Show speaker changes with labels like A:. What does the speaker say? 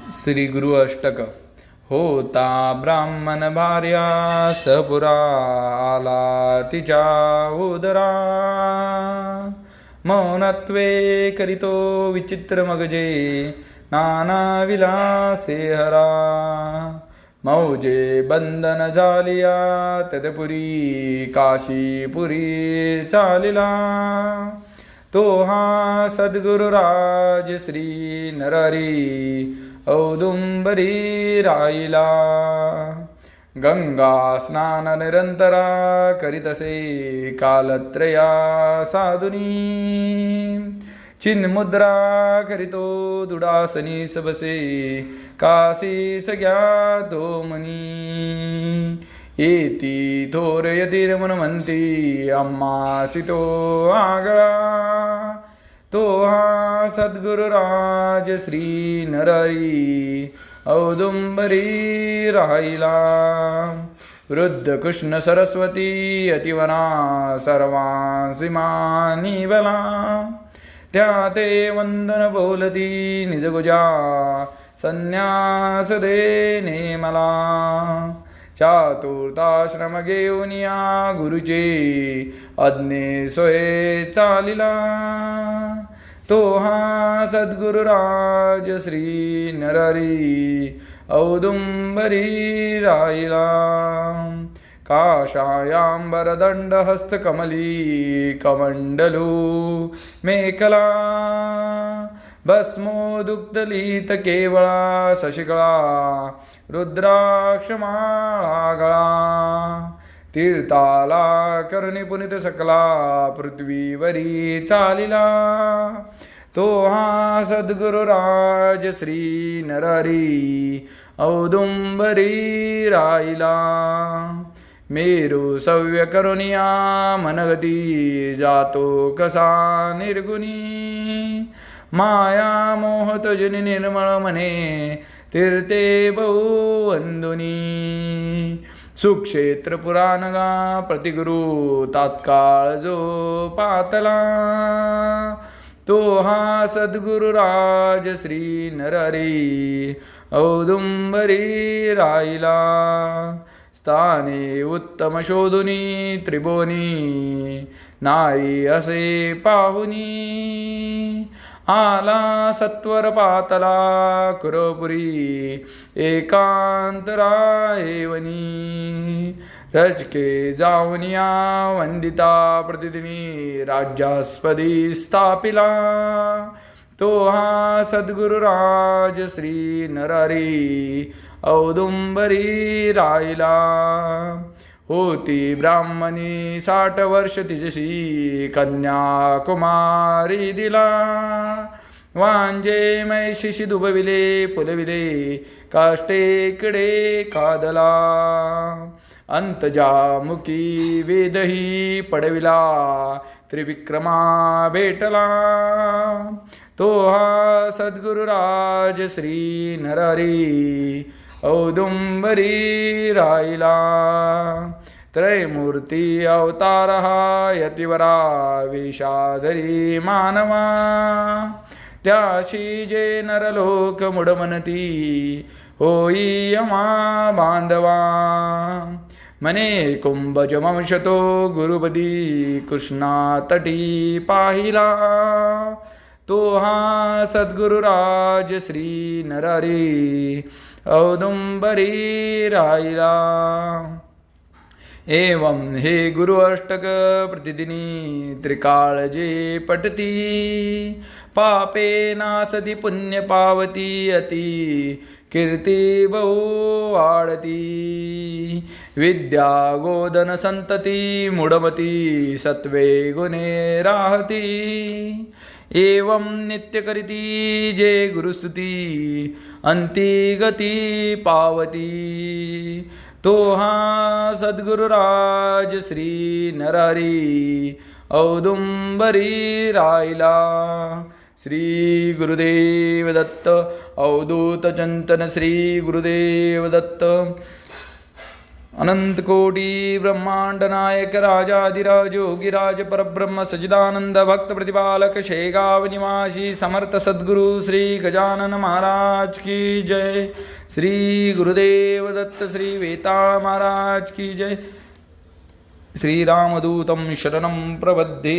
A: श्री गुरु अष्टक। होता ब्राह्मण भार्या सपुरा आला तिच्या उदरा। मौनत्वे करितो विचित्र मगजे नाना विलासे हरा। मौजे बंधन झालिया तदपुरी काशीपुरी चालिला। तो हा सद्गुरुराज श्री नररी ಔದುಂಬರೀರಾಯಿಲ ಗಂಗಾ ಸ್ನಾನ ನಿರಂತರ ಕರಿತಸೆ ಕಾಲತ್ರಯ ಸಾಧುನೀ ಚಿನ್ಮುದ್ರಾ ಕರಿತೋ ದುಡಾಸನಿ ಸಬಸೆ ಕಾಸಿ ಸಗ್ಯಾದೋ ಮನಿ. ಏತಿ ತೋರಯತಿರಮನಮಂತಿ ಅಮ್ಮಾ ಅಮ್ಮಾಸಿತೋ ಆಗಳ तो हा सद्गुरुराज श्री नररी औदुंबरी राहिला. वृद्ध कृष्ण सरस्वती अतिवना सर्वांसी मानी बला. त्या ते वंदन बोलती निजगुजा संन्यास देने मला. चातुर्थाश्रम घेऊन या गुरुचे अज्ञे सोये चालिला. तो हा सद्गुरुराज श्री नररी औदुंबरी राहिला काशायाम्बरदण्डहस्तकमली हस्तकमली मेखला। भस्मोदुग्धलित केवळा शशिकळा। तीर्थाला करुणी पुनित सकला पृथ्वीवरी चालिला. तो हा सद्गुरुराज श्री नररी औदुंबरी राहिला. मेरू सव्य करुणिया मनगती जातो कसा निर्गुणी. माया मोह तुजनी निर्मळ मने तीर्थे बहुवंदुनी. सुक्षेत्र पुराणगा प्रतिगुरु तात्काळ जो पातला तो हा सद्गुरुराज श्री नररी औदुंबरी राहिला. स्थाने उत्तम शोधुनी त्रिभुवनी नाई असे पाहुनी. आला सत्वर पातला कुरपुरी एकांतरा एवनी. रजके जाऊनिया वंदिता प्रतिदिनी राज्यास्पदी स्थापिला. तो हा सद्गुरुराज श्री नररी औदुंबरी राहिला. होती ब्राह्मणी साठ वर्ष तिजशी कन्या कुमारी दिला. वांजे मैशिशी दुबविले फुलविले काष्टेकडे कादला अंतजामुखी वेदही पडविला त्रिविक्रमा भेटला. तो हा सद्गुरुराज श्री नररी औदुंबरी राहिला त्रयमूर्ती अवतार यतिवरा विषाधरी मानवा। त्याशी जे नरलोक मुडमनती होई यमा बांधवा। मने कुंभजमंशतो गुरुपदी कृष्णा तटी पाहिला। तो हा सद्गुरुराज श्री नररी औदुंबरी राहिला एवं हे गुरु अष्टक प्रतिदिनी त्रिकाळ जे पठती। पापे नासती पुण्य पावती अति। कीर्ती बहु वाढती विद्या गोदन संतती मुडमती। सत्वे गुणे राहती। एवं नित्य करीती जे गुरुस्तुती अंती गती पावती। तो हा सद्गुरुराज श्री नरहरी औदुंबरी राहिला श्री गुरुदेव दत्त अवधूत चिंतन श्री गुरुदेव दत्त अनंत कोटी ब्रह्मांड परब्रह्म सजिदानंद भक्त प्रतिपालक शेगाव निवासी समर्थ सद्गुरु श्री गजानन महाराज की जय। श्री गुरुदेव दत्त श्री वेताळ महाराज की जय। श्रीरामदूतं शरणं प्रबध्ये